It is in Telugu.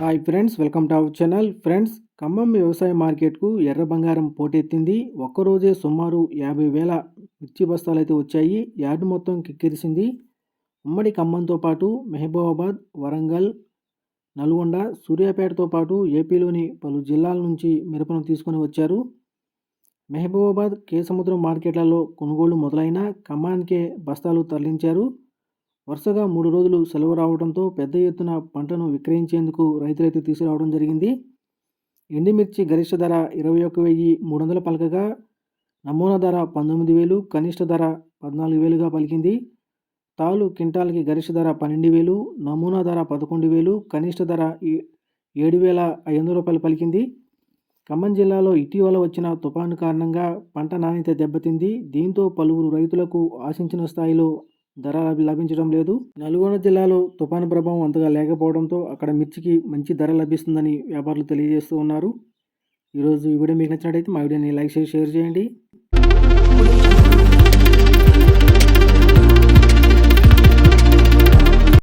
Hi friends welcome to our channel friends Khammam వ్యవసాయ మార్కెట్కు ఎర్ర బంగారం పోటెత్తింది. ఒక్కరోజే సుమారు యాభై వేల మిర్చి బస్తాలు అయితే వచ్చాయి. యార్డు మొత్తం కిక్కిరిసింది. ఉమ్మడి ఖమ్మంతో పాటు మెహబూబాబాద్ వరంగల్ నల్గొండ సూర్యాపేటతో పాటు ఏపీలోని పలు జిల్లాల నుంచి మిరపను తీసుకొని వచ్చారు. మెహబూబాబాద్ కేసముద్రం మార్కెట్లలో కొనుగోళ్ళు మొదలైన ఖమ్మానికే బస్తాలు తరలించారు. వరుసగా మూడు రోజులు సెలవు రావడంతో పెద్ద ఎత్తున పంటను విక్రయించేందుకు రైతులైతే తీసుకురావడం జరిగింది. ఎండుమిర్చి గరిష్ట ధర ఇరవై ఒక్క వెయ్యి మూడు వందల పలకగా నమూనా ధర పంతొమ్మిది వేలు కనిష్ట ధర పద్నాలుగు వేలుగా పలికింది. తాలు క్వింటాల్కి గరిష్ట ధర పన్నెండు వేలు నమూనా ధర పదకొండు వేలు కనిష్ట ధర ఏ- ఏడు వేల ఐదు వందల రూపాయలు పలికింది. ఖమ్మం జిల్లాలో ఇటీవల వచ్చిన తుఫాను కారణంగా పంట నాణ్యత దెబ్బతింది. దీంతో పలువురు రైతులకు ఆశించిన స్థాయిలో ధర లభి- లభించడం లేదు. నల్గొండ జిల్లాలో తుఫాను ప్రభావం అంతగా లేకపోవడంతో అక్కడ మిర్చికి మంచి ధర లభిస్తుందని వ్యాపారులు తెలియజేస్తూ ఉన్నారు. ఈరోజు ఈ వీడియో మీకు నచ్చినట్టయితే మా వీడియోని లైక్ చేసి షేర్ చేయండి.